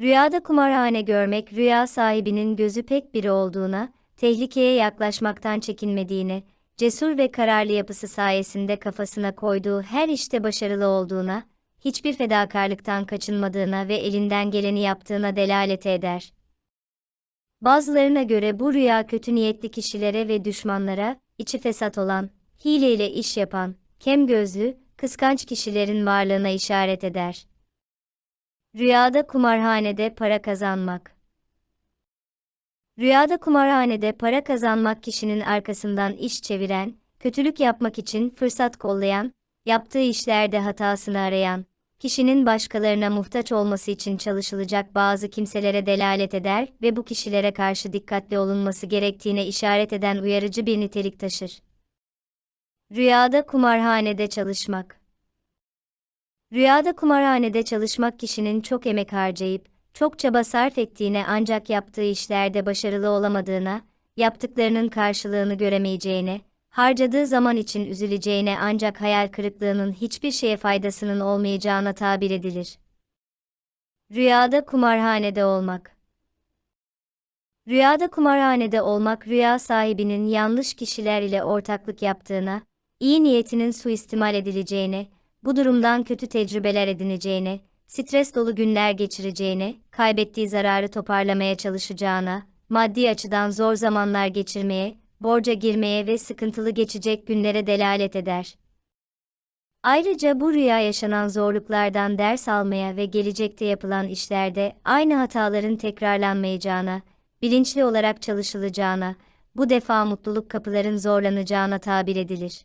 Rüyada kumarhane görmek rüya sahibinin gözü pek biri olduğuna, tehlikeye yaklaşmaktan çekinmediğine, cesur ve kararlı yapısı sayesinde kafasına koyduğu her işte başarılı olduğuna, hiçbir fedakarlıktan kaçınmadığına ve elinden geleni yaptığına delalet eder. Bazılarına göre bu rüya kötü niyetli kişilere ve düşmanlara, içi fesat olan, hileyle iş yapan, kem gözlü, kıskanç kişilerin varlığına işaret eder. Rüyada kumarhanede para kazanmak. Rüyada kumarhanede para kazanmak kişinin arkasından iş çeviren, kötülük yapmak için fırsat kollayan, yaptığı işlerde hatasını arayan, kişinin başkalarına muhtaç olması için çalışılacak bazı kimselere delalet eder ve bu kişilere karşı dikkatli olunması gerektiğine işaret eden uyarıcı bir nitelik taşır. Rüyada kumarhanede çalışmak. Rüyada kumarhanede çalışmak kişinin çok emek harcayıp, çok çaba sarf ettiğine ancak yaptığı işlerde başarılı olamadığına, yaptıklarının karşılığını göremeyeceğine, harcadığı zaman için üzüleceğine ancak hayal kırıklığının hiçbir şeye faydasının olmayacağına tabir edilir. Rüyada kumarhanede olmak Rüyada kumarhanede olmak rüya sahibinin yanlış kişiler ile ortaklık yaptığına, iyi niyetinin suistimal edileceğine, bu durumdan kötü tecrübeler edineceğine, stres dolu günler geçireceğine, kaybettiği zararı toparlamaya çalışacağına, maddi açıdan zor zamanlar geçirmeye, borca girmeye ve sıkıntılı geçecek günlere delalet eder. Ayrıca bu rüya yaşanan zorluklardan ders almaya ve gelecekte yapılan işlerde aynı hataların tekrarlanmayacağına, bilinçli olarak çalışılacağına, bu defa mutluluk kapıların zorlanacağına tabir edilir.